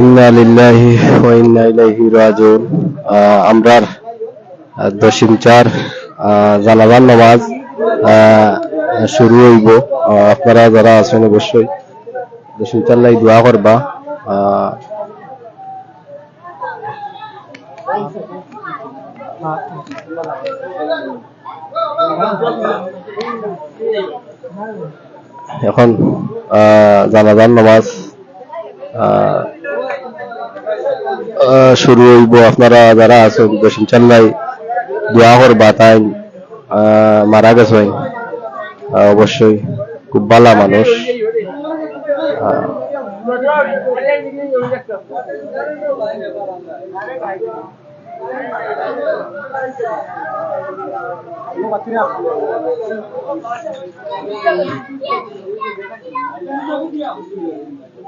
ইন্না লিল্লাহি ওয়া ইন্না ইলাইহি রাজিউন। আমরার দশম চার জানাজার নামাজ শুরু হইব। আপনারা যারা আছেন অবশ্যই দশম চার লাই দোয়া করবা। এখন জানাজার নামাজ শুরু হইব। আপনারা যারা আছেন দশম চেন্নাই দোয়া করবা তাই মারা আহ, অবশ্যই খুব ভালো মানুষ।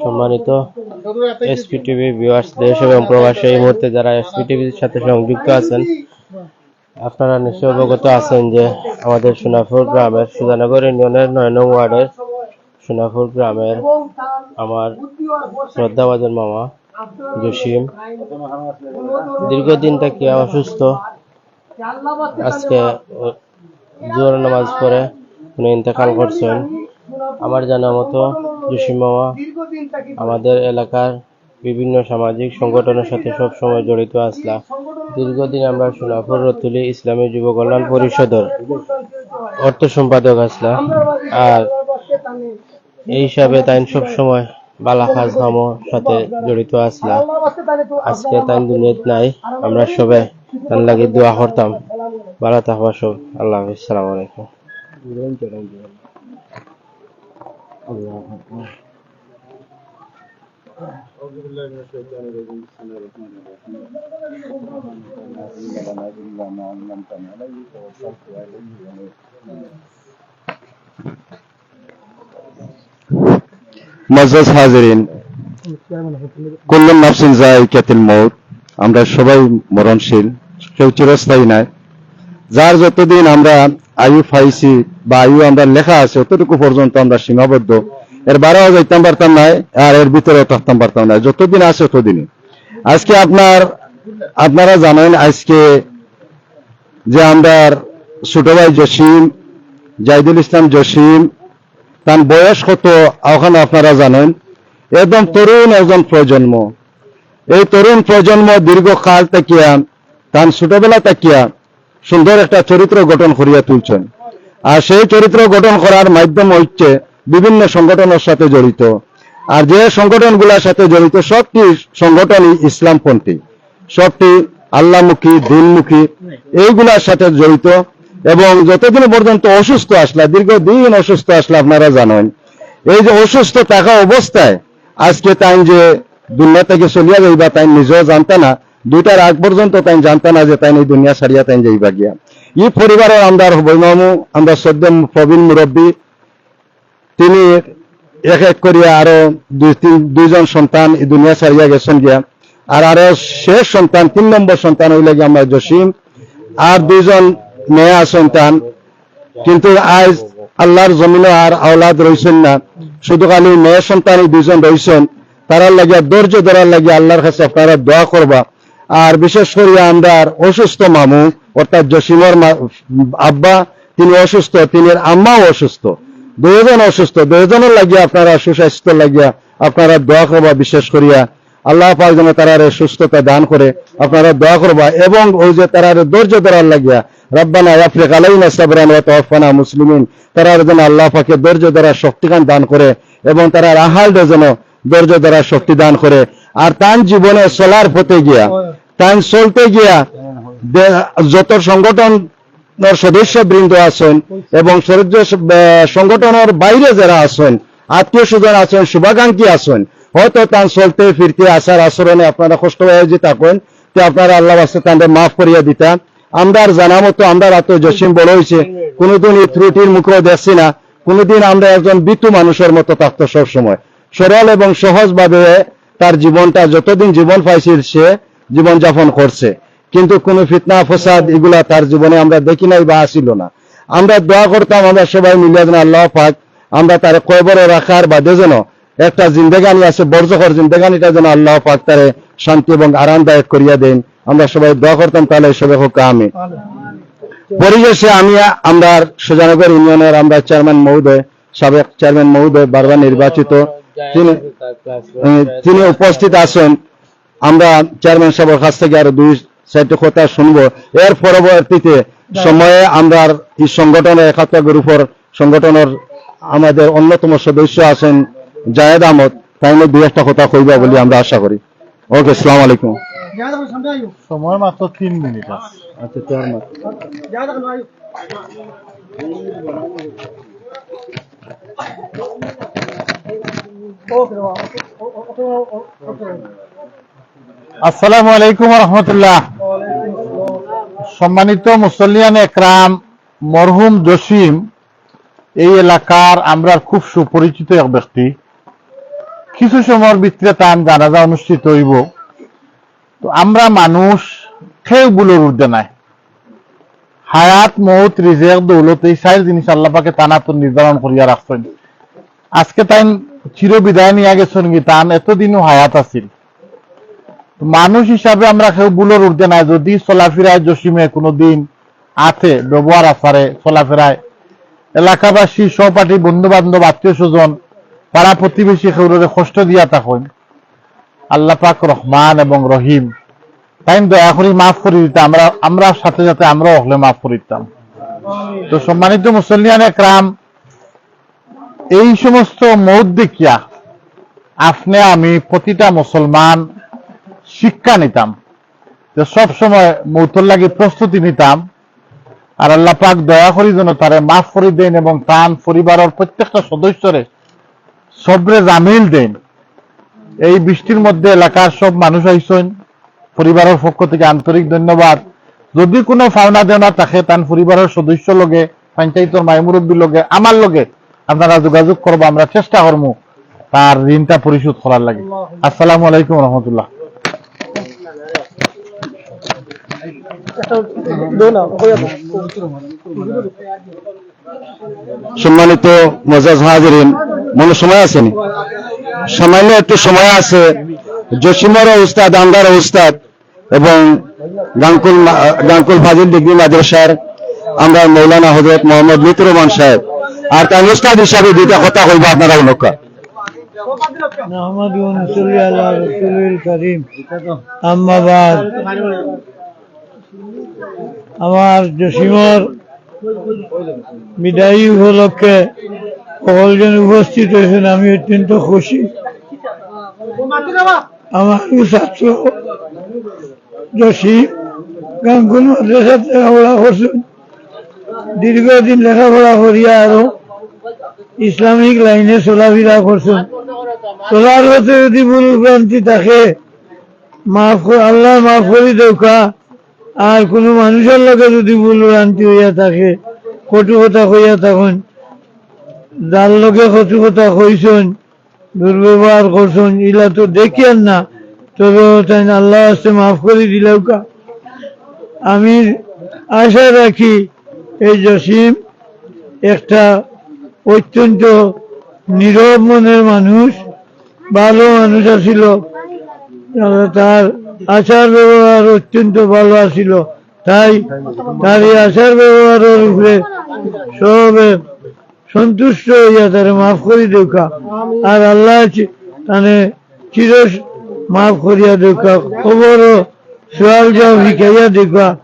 সম্মানিত এসপি টিভি ভিউয়ার্স দেশ মুহূর্তে যারা এসপি টিভির আপনারা নিশ্চয় অবগত আছেন যে আমাদের সোনাপুর গ্রামের সুজানগর ইউনিয়নের নয় নং ওয়ার্ডের সোনাপুর গ্রামের আমার শ্রদ্ধাভাজন মামা জসিম। দীর্ঘদিন থেকে অসুস্থ। আজকে জোর নামাজ পড়ে উনি ইন্তেকাল করছেন। আমার জানা মতো জসিম মামা আমাদের এলাকার বিভিন্ন সামাজিক সংগঠনের সাথে সব সময় জড়িত আসলা। দীর্ঘদিন আমরা সোনাপুর রতুলি ইসলামী যুব কল্যাণ পরিষদের অর্থ সম্পাদক আসলা। আর এই হিসাবে তাই সব সময় বালা কাজ সাথে জড়িত আসলা। আজকে তাই দুনিয়াত নাই আমরা সবাই তার লাগে দোয়া করতাম ভালো থাকবা সব আল্লাহ হাফিজ সালাম আলাইকুম মজাজ হাজিরিন কুল্লুন নাফসিন জায়কাতিল মৌত আমরা সবাই মরণশীল, কেউ চিরস্থায়ী নাই। যার যতদিন আমরা আয়ু পাইছি বা আয়ু আমরা লেখা আছে, অতটুকু পর্যন্ত আমরা সীমাবদ্ধ। এর বারো যাইতাম পারতাম নাই, আর এর ভিতরে থাকতাম পারতাম না যতদিন আছে ততদিনই। আজকে আপনার, আপনারা জানেন আজকে যে আমরা ছোট ভাই জসিম জাহিদুল ইসলাম জসিম, তার বয়স কত, ওখানে আপনারা জানেন। একদম তরুণ একজন প্রজন্ম। এই তরুণ প্রজন্ম দীর্ঘকাল তাকিয়া, তার ছোটবেলা তাকিয়া সুন্দর একটা চরিত্র গঠন করিয়া তুলছেন। আর সেই চরিত্র গঠন করার মাধ্যম হচ্ছে বিভিন্ন সংগঠনের সাথে জড়িত। আর যে সংগঠনগুলোর সাথে জড়িত, সবটি সংগঠনই ইসলামপন্থী। সবটি আল্লাহমুখী দিনমুখী, এইগুলার সাথে জড়িত। এবং যতদিন পর্যন্ত অসুস্থ আসলা, দীর্ঘদিন অসুস্থ আসলে, আপনারা জানেন। এই যে অসুস্থ থাকা অবস্থায় আজকে তাই যে দুনিয়া থেকে চলিয়া যাইবা তাই নিজেও জানতে না। দুইটার আগ পর্যন্ত তাই জানতে না যে তাই এই দুনিয়া সারিয়া তাই যাইবা গিয়া। ই পরিবারের আমরা বৈমামু আমরা সদ্য প্রবীণ মুরব্বী। তিনি এক এক করিয়া আরও দুই, তিন, দুইজন সন্তান এই দুনিয়া ছাড়িয়া গেছেন গিয়া। আর আরও শেষ সন্তান, তিন নম্বর সন্তান হইলে গিয়া আমরা জসিম। আর দুইজন মেয়া সন্তান। কিন্তু আজ আল্লাহর জমিনে আর আওলাদ রইছেন না। শুধু খালি মেয়ে সন্তান এই দুইজন রইছেন। তারার লাগিয়া, ধৈর্য ধরার লাগিয়া আল্লাহর কাছে আপনারা দোয়া করবা। আর বিশেষ করে আমরা অসুস্থ মামু, অর্থাৎ জসিমর আব্বা, তিনি অসুস্থ তিনি আম্মাও অসুস্থ। দুজন অসুস্থ দুজনের লাগিয়া আপনারা সুস্বাস্থ্য লাগিয়া আপনারা দোয়া করবা বিশেষ করিয়া। আল্লাহ পাক যেন তারারে সুস্থতা দান করে আপনারা দোয়া করবা এবং ওই যে তারারে ধৈর্য ধরার লাগিয়া, রব্বানা আফ্রিক আলাইনা সাবরান ওয়া তাওয়াফানা মুসলিমিন তারার যেন আল্লাহ পাকে ধৈর্য ধরার শক্তিকান দান করে এবং তারা আহালটা যেন ধৈর্য ধরার শক্তি দান করে। আর তান জীবনে চলার পথে গিয়া তান চলতে গিয়া যত সংগঠন সদস্য বৃন্দ আছেন এবং সংগঠনের বাইরে যারা আছেন আত্মীয় স্বজন আছেন শুভাকাঙ্ক্ষী আছেন হয়তো তান চলতে ফিরতে আসার আচরণে আপনারা কষ্ট হয়ে যে থাকেন তো আপনারা আল্লাহ বাস্তে তাদের মাফ করিয়া দিতা। আমরা জানা মতো আমরা রাত জসিম বড় হয়েছে কোনোদিন এই ত্রুটির মুখেও দেখছি না কোনোদিন আমরা একজন বিতু মানুষের মতো থাকতো সবসময়। সরল এবং সহজভাবে তার জীবনটা যতদিন জীবন পাইছে, সে জীবন যাপন করছে। কিন্তু কোনো ফিতনা, ফসাদ এগুলা তার জীবনে আমরা দেখি নাই বা আসিল না। আমরা দোয়া করতাম, আমরা সবাই মিলিয়ে যেন আল্লাহ পাক আমরা তার কয়বরে রাখার বাদে যেন একটা জিন্দেগানি আছে বর্জকর জিন্দেগানিটা যেন আল্লাহ পাক তারে শান্তি এবং আরামদায়ক করিয়া দেন। আমরা সবাই দোয়া করতাম, তাহলে সবাই হোক আমি পরিশেষে আমি আমরা সুজানগর ইউনিয়নের আমরা চেয়ারম্যান মহোদয়, সাবেক চেয়ারম্যান মহোদয়, বারবার নির্বাচিত তিনি উপস্থিত আছেন আমরা চেয়ারম্যান সাহেবের কাছ থেকে আরও দুই চারটি কথা শুনব। এর পরবর্তীতে সময়ে আমরা এই সংগঠনের একাত্তর গ্রুপের সংগঠনের আমাদের অন্যতম সদস্য আছেন জায়েদ আহমদ তাই নিয়ে দুই একটা কথা কইবা বলে আমরা আশা করি। ওকে সালাম আলাইকুম। সময় মাত্র তিন মিনিট আছে। আচ্ছা চেয়ারম্যান আসসালামু আলাইকুম রহমতুল্লাহ। সম্মানিত মুসল্লিয়ান একরাম, মরহুম জসিম, এই এলাকার আমরা খুব সুপরিচিত এক ব্যক্তি। কিছু সময়ের ভিতরে তার জানাজা অনুষ্ঠিত হইব। তো আমরা মানুষ খেউ বুলোর ঊর্ধ্বে নাই। হায়াত, মৌত রিজেক দৌলত, এই চার জিনিস আল্লাপাকে তানাতন নির্ধারণ করিয়া রাখছেন। আজকে তাই চির বিদায় নিয়ে গেছেন কি? তান এতদিনও হায়াত আছিল। মানুষ হিসাবে আমরা কেউ বুলোর উঠতে নাই। যদি চলাফেরায় জসিমে কোনোদিন আছে ব্যবহার আসারে চলাফেরায় এলাকাবাসী, সহপাঠী বন্ধু বান্ধব আত্মীয় স্বজন, পাড়া প্রতিবেশী কেউরে কষ্ট দিয়া থাকেন। আল্লাহ পাক রহমান এবং রহিম। তাই দয়া করি মাফ করে দিতাম। আমরা আমরা সাথে সাথে আমরাও হলে মাফ করে দিতাম তো সম্মানিত মুসল্লিয়ান একরাম এই সমস্ত মৌত দেখিয়া আপনি আমি প্রতিটা মুসলমান শিক্ষা নিতাম। যে সব সময় মৌতর লাগে প্রস্তুতি নিতাম। আর আল্লাহ পাক দয়া করি যেন তারে মাফ করে দেন এবং তান পরিবারের প্রত্যেকটা সদস্যরে সবরে জামিল দেন। এই বৃষ্টির মধ্যে এলাকার সব মানুষ আইসেন। পরিবারের পক্ষ থেকে আন্তরিক ধন্যবাদ। যদি কোনো ফাওনা দেওনা থাকে, তান পরিবারের সদস্য লগে, পঞ্চায়েতের মাইমুরব্বীর লগে, আমার লগে আপনারা যোগাযোগ করব, আমরা চেষ্টা করব তার ঋণটা পরিশোধ করার লাগে। আসসালামু আলাইকুম রহমতুল্লাহ। সম্মানিত মজাজ হাজরিন, মনে সময় আসেনি সামান্য একটু সময় আছে। জসিমর উস্তাদ আন্দার উস্তাদ এবং গাঙ্কুল গাঙ্কুল ফাজিল ডিগ্রি মাদ্রাসার আমরা মৌলানা হজরত মোহাম্মদ মিতুর রহমান সাহেব। আর তার অনুষ্ঠান হিসাবে দুইটা কথা কইবো আপনারা অনুকা আমার জসিমর বিদায়ী উপলক্ষে সকলজন উপস্থিত হয়েছেন, আমি অত্যন্ত খুশি। আমার ছাত্র জসিম গাঙ্গুল মাদ্রাসার লেখাপড়া করছেন। দীর্ঘদিন লেখাপড়া করিয়া আরও ইসলামিক লাইনে চলাফেরা করছেন চলার পথে যদি ভুল ভ্রান্তি থাকে, মাফ আল্লাহ মাফ করে দৌকা আর কোন মানুষের লগে যদি ভুল ভ্রান্তি হইয়া থাকে, কটু কথা কইয়া তখন যার লোকে কচু কথা কইসন দুর্ব্যবহার করছন, ইলা তো দেখিয়ান না, তবে তাই আল্লাহ আসতে মাফ করে দিলেও কা। আমি আশা রাখি, এই জসিম একটা অত্যন্ত নীরব মনের মানুষ, ভালো মানুষ আর তার আচার ব্যবহার অত্যন্ত ভালো আছিল। তাই তার এই আচার ব্যবহারের উপরে সবে সন্তুষ্ট হইয়া তারে মাফ করি দেখা। আর আল্লাহ তানে চির মাফ করিয়া দেখা। খবর সোয়াল যাও শিখাইয়া দেখা।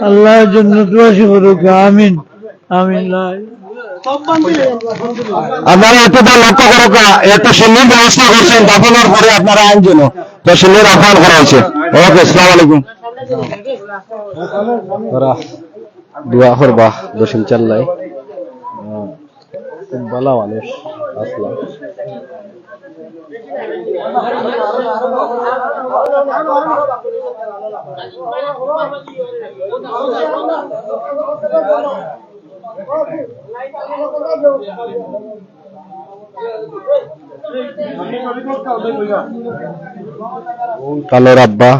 আল্লাহর জন্য আমিন। আমিন। আপনারা এতটা লক্ষ্য করো একটা সিন্নির ব্যবস্থা করছেন, দাফনের পরে আপনারা আইন জন্য তো সিন্নির আহ্বান করা হয়েছে। ওকে, আসসালামু আলাইকুম। দোয়া দশম চাল্লাই। খুব মানুষ, আসলাম। কালোর আব্বা